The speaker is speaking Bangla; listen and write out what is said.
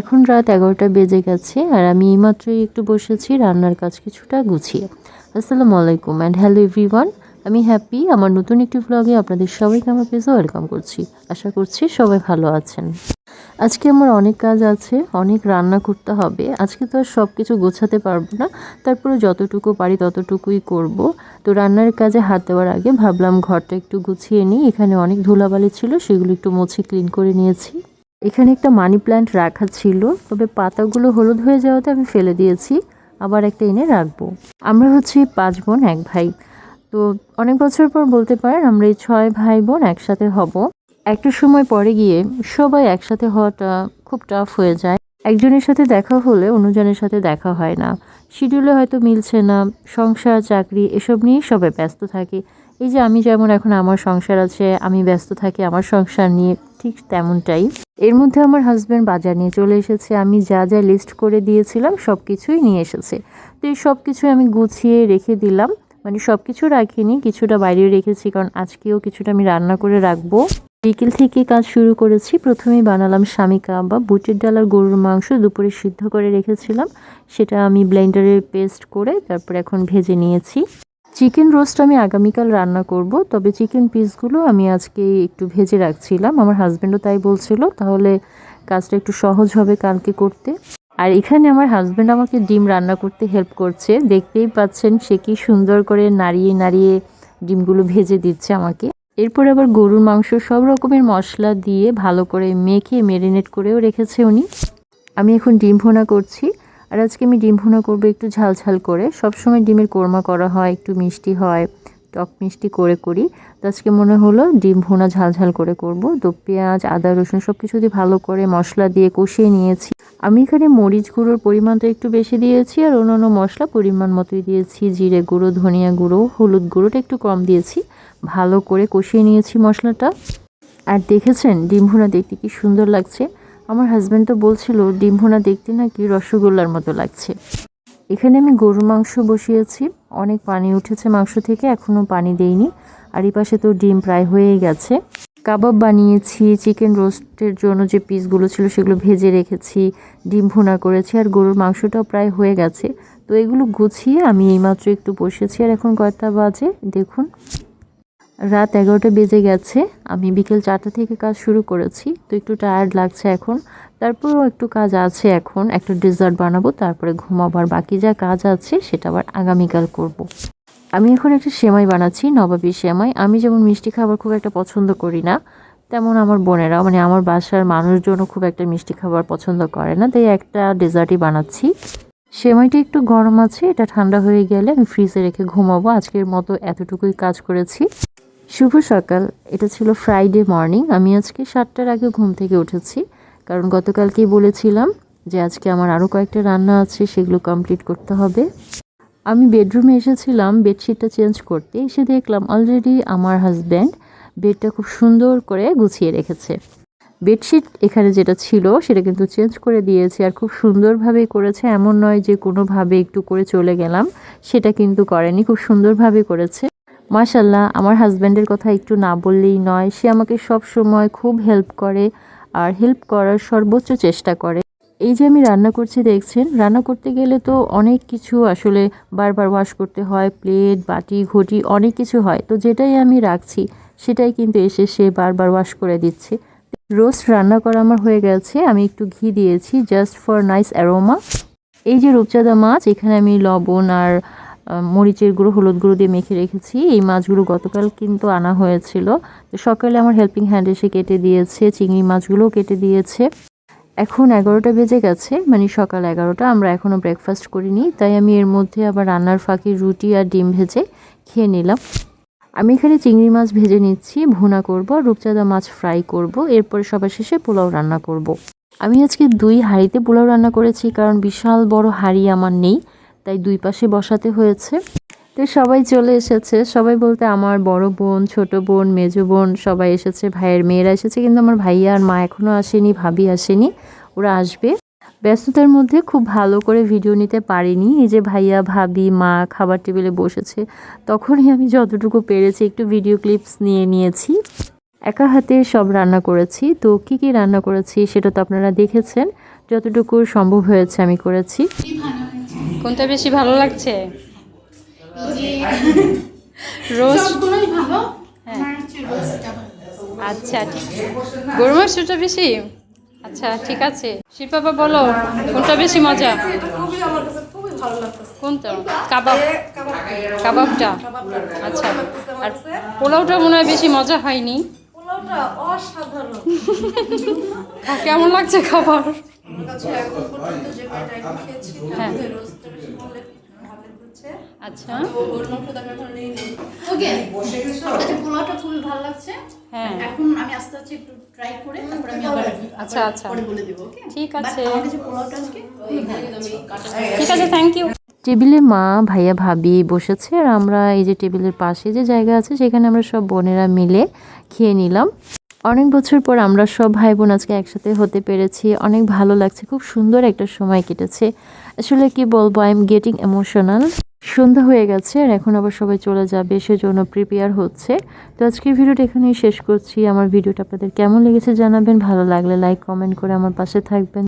এখন রাত এগারোটা বেজে গেছে আর আমি এইমাত্রই একটু বসেছি, রান্নার কাজ কিছুটা গুছিয়ে। আসসালামু আলাইকুম অ্যান্ড হ্যালো এভরিওয়ান আমি হ্যাপি, আমার নতুন একটি ভ্লগে আপনাদের সবাইকে আমার পেজে ওয়েলকাম করছি। আশা করছি সবাই ভালো আছেন। আজকে আমার অনেক কাজ আছে, অনেক রান্না করতে হবে। আজকে তো আর সব কিছু গোছাতে পারব না তারপরে যতটুকু পারি ততটুকুই করব। তো রান্নার কাজে হাত দেওয়ার আগে ভাবলাম ঘরটা একটু গুছিয়ে নিই। এখানে অনেক ধুলাবালি ছিল, সেগুলো একটু মুছে ক্লিন করে নিয়েছি। এখানে একটা মানি প্ল্যান্ট রাখা ছিল, তবে পাতাগুলো হলুদ হয়ে যাওয়াতে আমি ফেলে দিয়েছি, আবার একটা এনে রাখব। আমরা হচ্ছি পাঁচ বোন, এক ভাই। তো অনেক বছর পর বলতে পারেন আমরা এই ছয় ভাই বোন একসাথে হব। একটা সময় পরে গিয়ে সবাই একসাথে হওয়াটা খুব টাফ হয়ে যায়। একজনের সাথে দেখা হলে অন্যজনের সাথে দেখা হয় না। শিডিউলে হয়তো মিলছে না, সংসার, চাকরি, এসব নিয়েই সবাই ব্যস্ত থাকে। এই যে আমি যেমন এখন আমার সংসার আছে, আমি ব্যস্ত থাকি, আমার সংসার নিয়ে ঠিক তেমনটাই। এর মধ্যে আমার হাজব্যান্ড বাজার নিয়ে চলে এসেছে, আমি যা যা লিস্ট করে দিয়েছিলাম সব কিছুই নিয়ে এসেছে। তো এই সব কিছুই আমি গুছিয়ে রেখে দিলাম মানে সব কিছু রাখিনি, কিছুটা বাইরে রেখেছি, কারণ আজকেও কিছুটা আমি রান্না করে রাখব। বিকেল থেকে কাজ শুরু করেছি, প্রথমেই বানালাম স্বামিকা বা বুটের ডাল আর গরুর মাংস দুপুরে সিদ্ধ করে রেখেছিলাম। সেটা আমি ব্লেন্ডারে পেস্ট করে তারপর এখন ভেজে নিয়েছি। চিকেন রোস্ট আমি আগামীকাল রান্না করব, তবে চিকেন পিসগুলো আমি আজকে একটু ভেজে রাখছিলাম। আমার হাজব্যান্ডও তাই বলছিল, তাহলে কাজটা একটু সহজ হবে কালকে করতে। আর এখানে আমার হাজব্যান্ড আমাকে ডিম রান্না করতে হেল্প করছে। দেখতেই পাচ্ছেন সে কি সুন্দর করে নাড়িয়ে নাড়িয়ে ডিমগুলো ভেজে দিচ্ছে আমাকে। এরপর আবার গরুর মাংস সব রকমের মশলা দিয়ে ভালো করে মেখে মেরিনেট করেও রেখেছে উনি। আমি এখন ডিম ভুনা করছি। আর আজকে আমি ডিম ভুনা করব একটু ঝাল ঝাল করে। সবসময় ডিমের কোরমা করা হয়, একটু মিষ্টি হয়, টক মিষ্টি করে করি। তো আজকে মনে হলো ডিম ভুনা ঝাল ঝাল করে করব। তো পেঁয়াজ, আদা, রসুন সব কিছু দিয়ে ভালো করে মশলা দিয়ে কষিয়ে নিয়েছি। আমি এখানে মরিচ গুঁড়োর পরিমাণটা একটু বেশি দিয়েছি আর অন্যান্য মশলা পরিমাণ মতোই দিয়েছি। জিরে গুঁড়ো, ধনিয়া গুঁড়ো, হলুদ গুঁড়োটা একটু কম দিয়েছি। ভালো করে কষিয়ে নিয়েছি মশলাটা। আর দেখেছেন, ডিম ভুনা দেখতে কি সুন্দর লাগছে। আমার হাজব্যান্ড তো বলছিল, ডিম ভুনা দেখতে নাকি রসগোল্লার মতো লাগছে। এখানে আমি গরুর মাংস বসিয়েছি, অনেক পানি উঠেছে মাংস থেকে এখনও পানি দেইনি, আর এই পাশে তো ডিম প্রায় হয়েই গেছে। কাবাব বানিয়েছি চিকেন রোস্টের জন্য যে পিসগুলো ছিল সেগুলো ভেজে রেখেছি, ডিম ভুনা করেছি, আর গরুর মাংসটাও প্রায় হয়ে গেছে। তো এগুলো গুছিয়ে আমি এইমাত্র একটু বসেছি, আর এখন কয়টা বাজে? দেখুন। রাত এগারোটা বেজে গেছে, আমি বিকেল চারটা থেকে কাজ শুরু করেছি, তো একটু টায়ার্ড লাগছে এখন। তারপরেও একটু কাজ আছে এখন, একটা ডেজার্ট বানাবো, তারপরে ঘুমাবার বাকি যা কাজ আছে সেটা আবার আগামীকাল করব। আমি এখন একটা সেমাই বানাচ্ছি নবাবী সেমাই। আমি যেমন মিষ্টি খাবার খুব একটা পছন্দ করি না, তেমন আমার বোনেরা মানে আমার বাসার মানুষজনও খুব একটা মিষ্টি খাবার পছন্দ করে না, তাই একটা ডেজার্টই বানাচ্ছি। সেমাইটা একটু গরম আছে, এটা ঠান্ডা হয়ে গেলে আমি ফ্রিজে রেখে ঘুমাবো, আজকের মতো এতটুকুই কাজ করেছি। শুভ সকাল। এটা ছিল ফ্রাইডে মর্নিং আমি আজকে সাতটার আগে ঘুম থেকে উঠেছি। কারণ গতকালকেই বলেছিলাম যে আজকে আমার আরও কয়েকটা রান্না আছে, সেগুলো কমপ্লিট করতে হবে। আমি বেডরুমে এসেছিলাম বেডশিটটা চেঞ্জ করতে। এসে দেখলাম অলরেডি আমার হাজব্যান্ড বেডটা খুব সুন্দর করে গুছিয়ে রেখেছে। বেডশিট এখানে যেটা ছিল, সেটা কিন্তু চেঞ্জ করে দিয়েছে। আর খুব সুন্দরভাবেই করেছে। এমন নয় যে কোনোভাবে একটু করে চলে গেলাম। সেটা কিন্তু করেনি। খুব সুন্দরভাবে করেছে। মাশাল্লাহ, আমার হাজব্যান্ডের কথা একটু না বললেই নয়। সে আমাকে সব সময় খুব হেল্প করে আর হেল্প করার সর্বোচ্চ চেষ্টা করে। এই যে আমি রান্না করছি, দেখছেন? রান্না করতে গেলে তো অনেক কিছু আসলে বারবার ওয়াশ করতে হয় প্লেট বাটি, ঘটি, অনেক কিছু হয়। তো যেটাই আমি রাখছি, সেটাই কিন্তু এসে সে বারবার ওয়াশ করে দিচ্ছে। রোস্ট রান্না করা আমার হয়ে গেছে। আমি একটু ঘি দিয়েছি জাস্ট ফর নাইস অ্যারোমা এই যে রূপচাঁদা মাছ, এখানে আমি লবণ আর মরিচের গুঁড়ো, হলুদ গুঁড়ো দিয়ে মেখে রেখেছি। এই মাছগুলো গতকাল কিন্তু আনা হয়েছিল। তো সকালে আমার হেল্পিং হ্যান্ড এসে কেটে দিয়েছে, চিংড়ি মাছগুলোও কেটে দিয়েছে। এখন এগারোটা বেজে গেছে মানে সকাল এগারোটা, আমরা এখনও ব্রেকফাস্ট করিনি। তাই আমি এর মধ্যে আবার রান্নার ফাঁকি রুটি আর ডিম ভেজে খেয়ে নিলাম। আমি এখানে চিংড়ি মাছ ভেজে নিচ্ছি, ভুনা করব আর রূপচাঁদা মাছ ফ্রাই করব, এরপরে সবার শেষে পোলাও রান্না করব। আমি আজকে দুই হাঁড়িতে পোলাও রান্না করেছি, কারণ বিশাল বড় হাঁড়ি আমার নেই। তাই দুই পাশে বসাতে হয়েছে। তো সবাই চলে এসেছে। সবাই বলতে আমার বড় বোন, ছোট বোন, মেজ বোন, সবাই এসেছে। ভাইয়ের মেয়েরা এসেছে, কিন্তু আমার ভাইয়া আর মা এখনও আসেনি, ভাবি আসেনি। ওরা আসবে। ব্যস্ততার মধ্যে খুব ভালো করে ভিডিও নিতে পারিনি। এই যে ভাইয়া, ভাবি, মা খাবার টেবিলে বসেছে, তখনই আমি যতটুকু পেরেছি একটু ভিডিও ক্লিপস নিয়ে নিয়েছি। একা হাতে সব রান্না করেছি। তো কি কি রান্না করেছি সেটা তো আপনারা দেখেছেন। যতটুকু সম্ভব হয়েছে আমি করেছি। কোনটা বেশি ভালো লাগছে? রোস্ট ভালো ভালো আচ্ছা ঠিক। গরু মাংসটা বেশি? আচ্ছা ঠিক আছে। শিল্পাপা বলো কোনটা বেশি মজা? কোনটা? কাবাব। কাবাবটা? আচ্ছা। আর পোলাওটা মনে হয় বেশি মজা হয়নি। আর কেমন লাগছে খাবার? হ্যাঁ। আচ্ছা। ওকে। পোলাওটা খুবই ভালো লাগছে। হ্যাঁ। এখন আমি আস্তে আস্তে একটু ট্রাই করে তারপরে আমি আবার আচ্ছা, আচ্ছা। পরে বলে দেবো ওকে? ঠিক আছে। আমার কাছে পোলাওটা আজকে খুবই ভালো লাগছে ঠিক আছে থ্যাংক ইউ টেবিলে মা ভাইয়া ভাবি বসেছে আর আমরা এই যে টেবিলের পাশে যে জায়গা আছে সেখানে আমরা সব বোনেরা মিলে খেয়ে নিলাম। অনেক বছর পর আমরা সব ভাই বোন আজকে একসাথে হতে পেরেছি। অনেক ভালো লাগছে। খুব সুন্দর একটা সময় কেটেছে। আসলে কি বলব আই এম গেটিং এমোশনাল সন্ধ্যা হয়ে গেছে আর এখন আবার সবাই চলে যাবে, সেজন্য প্রিপেয়ার হচ্ছে। তো আজকের ভিডিওটা এখানেই শেষ করছি। আমার ভিডিওটা আপনাদের কেমন লেগেছে জানাবেন, ভালো লাগলে লাইক কমেন্ট করে আমার পাশে থাকবেন।